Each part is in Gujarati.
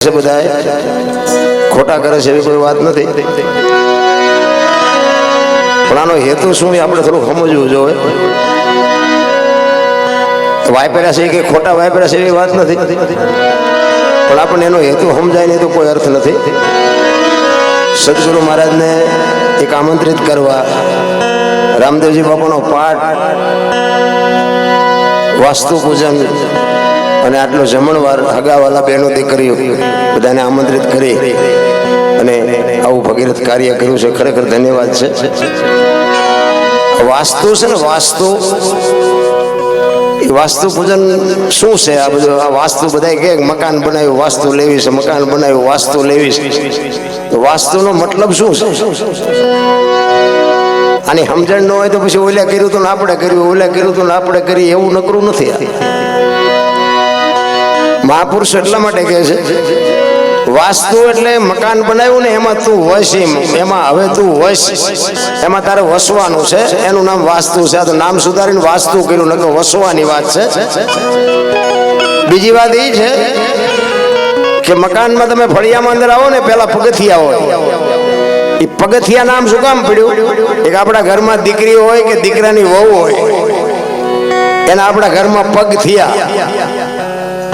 છે બધા ખોટા કરે છે એવી કોઈ વાત નથી. પણ આનો હેતુ શું આપણે થોડું સમજવું જોઈએ. વાયપેરા છે કે ખોટા વાયપેરા છે એવી વાત નથી. પણ આપણને એનો હેતુ સમજાય નહીં તો કોઈ અર્થ નથી. સદગુરુ મહારાજને એક આમંત્રિત કરવા રામદેવજી બાપાનો પાઠ, વાસ્તુ પૂજન અને આટલો જમણવાર હગાવાલા બહેનો દીકરીઓ બધાને આમંત્રિત કરી અને આવું ભગીરથ કાર્ય કર્યું છે. ખરેખર ધન્યવાદ છે. વાસ્તુ છે ને વાસ્તુ. વાસ્તુ પૂજન શું છે? આ બધું આ વાસ્તુ બધા કે મકાન બનાવ્યું, વાસ્તુ લેવી છે, મકાન બનાવ્યું, વાસ્તુ લેવી છે. વાસ્તુનો મતલબ શું છે? આની સમજણ ન હોય તો પછી ઓલા કર્યું તો ને આપણે કર્યું, ઓલા કર્યું તો ને આપણે કરી એવું નકરું નથી. મહાપુરુષ એટલા માટે કહે છે. વાસ્તુ એટલે મકાન બનાવ્યું ને એમાં તું વસ એમાં. હવે તું વસ. એમાં તારે વસવાનું છે. એનું નામ વાસ્તુ છે. આ તો નામ સુધારીને વાસ્તુ કર્યું, નકર વસવાની વાત છે. બીજી વાત એ છે કે મકાનમાં તમે ફળિયામાં અંદર આવો ને પેલા પગથિયા હોય. એ પગથિયા નામ શું કામ પડ્યું? એક આપણા ઘરમાં દીકરી હોય કે દીકરાની વહુ હોય. એના આપણા ઘરમાં પગ થયા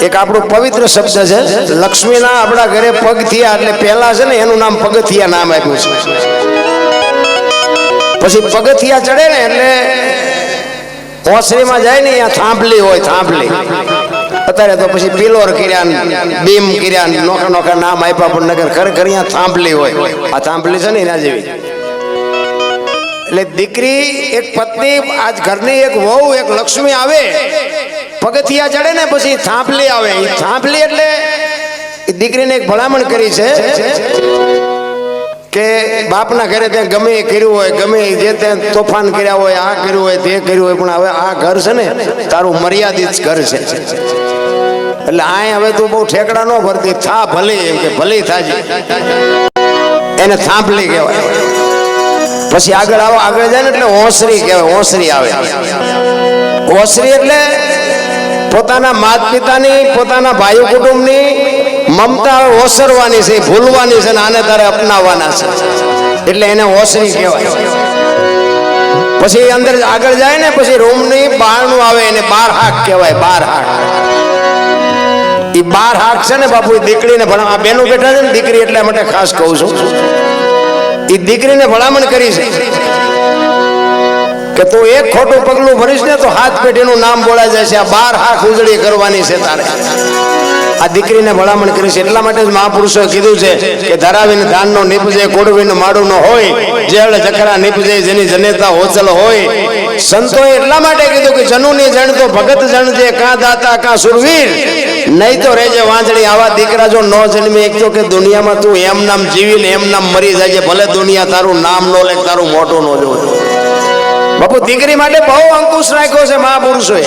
એક આપણું પવિત્ર શબ્દ છે. લક્ષ્મીના આપણા ઘરે પગથિયા એટલે પહેલા છે ને એનું નામ પગથિયા નામ આપ્યું છે. પછી પગથિયા ચડે ને એટલે ઓસરીમાં જાય ને અહીંયા થાંભલી હોય, થાંભલી. અત્યારે તો પછી પિલોર કર્યા બીમ કર્યા નોખા નોખા નામ આપ્યા પણ નગર ખરેખર અહીંયા થાંભલી હોય. આ થાંભલી છે ને એના જેવી. એટલે દીકરી, એક પત્ની, આજ ઘરની એક વહુ, એક લક્ષ્મી આવે. પગથિયા ચડે ને પછી થાંભલી આવે. થાંભલી એટલે દીકરીને એક ભલામણ કરી છે કે બાપના ઘરે ત્યાં ગમે એ કર્યું હોય, ગમે જે ત્યાં તોફાન કર્યા હોય, આ કર્યું હોય, તે કર્યું હોય, પણ હવે આ ઘર છે ને તારું મર્યાદિત ઘર છે. એટલે આય હવે તું બહુ ઠેકડા ન ભરતી, થા ભલે એમ કે, ભલે થાજી. એને થાંભલી કહેવાય. પછી આગળ આવો, આગળ જાય ને એટલે ઓસરી કહેવાય, ઓસરી આવે. ઓસરી એટલે પોતાના માત પિતાની પોતાના ભાઈ કુટુંબની મમતા ઓસરવાની છે, ભૂલવાની છે આને તારે અપનાવવાના છે. એટલે એને ઓસરી કહેવાય. પછી અંદર આગળ જાય ને, પછી રૂમની બહારનું આવે, એને બાર હાક કહેવાય, બાર હાક. એ બાર હાક છે ને બાપુ દીકરીને ભણા આ બેનો બેઠા છે ને, દીકરી એટલા માટે ખાસ કહું છું. એ દીકરીને ભલામણ કરી છે. કે તું એક ખોટું પગલું ભરીશ ને તો હાથ પેઢીનું નામ બોલાઈ જાય છે આ બાર હાથ ઉજળી કરવાની છે તારે. આ દીકરીને ભલામણ કરી છે. એટલા માટે જ મહાપુરુષોએ કીધું છે કે ધરાવીને ધાનનો નીપજે કોડવીને માડું નો હોય જેવડે ચકરા નીપજે જેની જનેતા હોચલ હોય. સંતોએ એટલા માટે કીધું કે જનુની જણ તો ભગત જણ જે કાં દાતા કાં સુરવીર. નહીં તો રેજે વાંચડી આવા દીકરા જો ન જન્મે એક તો કે દુનિયામાં તું એમ નામ જીવીને એમ નામ મરી જાય ભલે દુનિયા તારું નામ નો લે તારું મોટું નો જોવે. બાપુ દીકરી માટે બહુ અંકુશ રાખ્યો છે મહાપુરુષોએ.